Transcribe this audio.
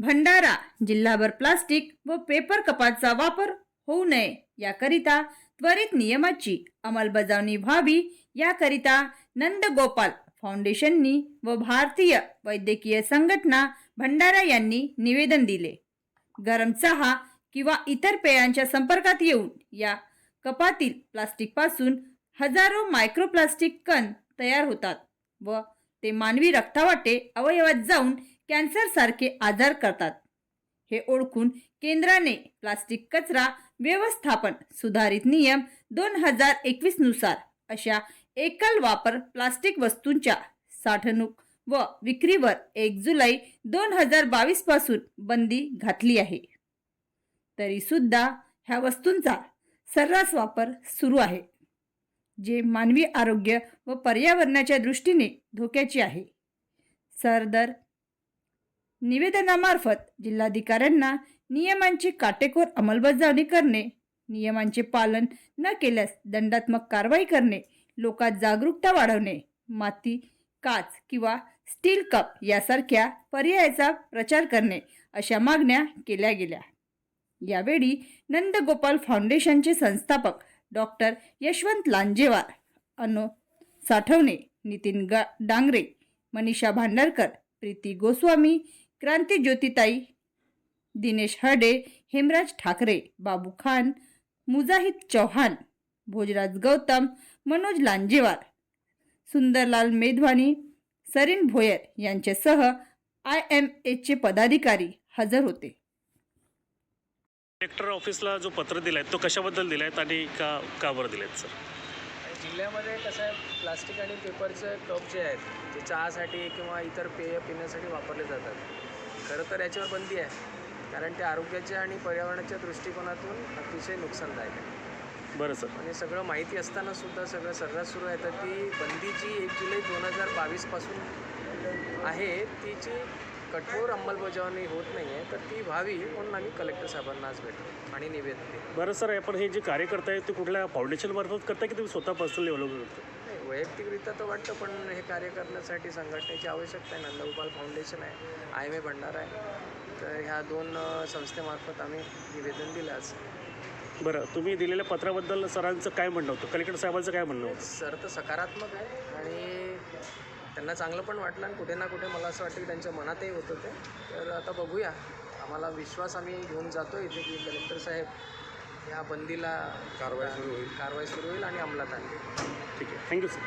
भंडारा जिल्हाभर प्लास्टिक व पेपर कपाचा वापर होऊ नये. याकरिता त्वरित नियमाची अंमलबजावणी व्हावी. याकरिता नंदगोपाल फाउंडेशननी व भारतीय वैद्यकीय संघटना भंडारा यांनी निवेदन दिले. गरम चहा किंवा इतर पेयांच्या संपर्कात येऊन या कपातील प्लास्टिकपासून हजारो मायक्रोप्लास्टिक कण तयार होतात व ते मानवी रक्तावाटे अवयवात जाऊन कॅन्सरसारखे आजार करतात. हे ओळखून केंद्राने प्लास्टिक कचरा व्यवस्थापन सुधारित नियम दोन हजार एकवीसनुसार अशा एकल वापर प्लास्टिक वस्तूंच्या साठवणूक व विक्रीवर एक जुलै दोन हजार बावीसपासून बंदी घातली आहे. तरी सुद्धा ह्या वस्तूंचा सर्रास वापर सुरू आहे जे मानवी आरोग्य व पर्यावरणाच्या दृष्टीने धोक्याचे आहे. सरदर निवेदनामार्फत जिल्हाधिकाऱ्यांना नियमांची काटेकोर अंमलबजावणी करणे नियमांचे पालन न केल्यास दंडात्मक कारवाई करणे लोकात जागरूकता वाढवणे माती काच किंवा स्टील कप यासारख्या पर्यायाचा प्रचार करणे अशा मागण्या केल्या गेल्या. यावेळी नंदगोपाल फाउंडेशनचे संस्थापक डॉक्टर यशवंत लांजेवार अनो साठवणे नितीन गा डांगरे मनीषा भांडारकर प्रीती गोस्वामी क्रांती ज्योतिताई दिनेश हर्डे हेमराज ठाकरे बाबू खान मुजाहिद चौहान भोजराज गौतम मनोज लांजेवार सुंदरलाल मेधवानी सरीन भोयर यांच्यासह आय एम एचे पदाधिकारी हजर होते. कलेक्टर ऑफिसला जो पत्र दिलाय तो कशाबद्दल दिलायत आणि का का बरं दिलायत सर जिल्ह्यामध्ये कसं आहे प्लास्टिक आणि पेपरचे कप जे आहेत ते चहासाठी किंवा इतर पेय पिण्यासाठी वापरले जातात. खरं तर याच्यावर बंदी आहे. कारण ते आरोग्याच्या आणि पर्यावरणाच्या दृष्टिकोनातून अतिशय नुकसानदायक आहे. बरं सर. आणि सगळं माहिती असताना सुद्धा सगळं सर्रास सुरू आहे. तर ती बंदी जी एक जुलै दोन हजार बावीसपासून आहे तिची कठोर अंमलबजावणी होत नाही आहे तर ती व्हावी म्हणून आम्ही कलेक्टर साहेबांना आज भेटलो आणि निवेदन बरं सर. आपण हे जे कार्य करताय ते कुठल्या फाउंडेशन मार्फत करताय की तुम्ही स्वतः पर्सनल लेवलवर करता वैयक्तिकरित्या तर वाटतं पण हे कार्य करण्यासाठी संघटनेची आवश्यकता आहे. नंदगोपाल फाउंडेशन आहे आय एम ए भंडारा आहे. तर ह्या दोन संस्थेमार्फत आम्ही निवेदन दिलं आज. बरं तुम्ही दिलेल्या पत्राबद्दल सरांचं काय म्हणणं होतं? कलेक्टर साहेबांचं काय म्हणणं होतं? सर तर सकारात्मक आहे आणि त्यांना चांगलं पण वाटलं आणि कुठे ना कुठे मला असं वाटतं की त्यांच्या मनातही होतं ते. तर आता बघूया. आम्हाला विश्वास आम्ही घेऊन जातो इथे की कलेक्टर साहेब ह्या बंदीला कारवाई सुरू होईल. कारवाई सुरू होईल आणि अंमलात आणली. ठीक आहे. Thank you sir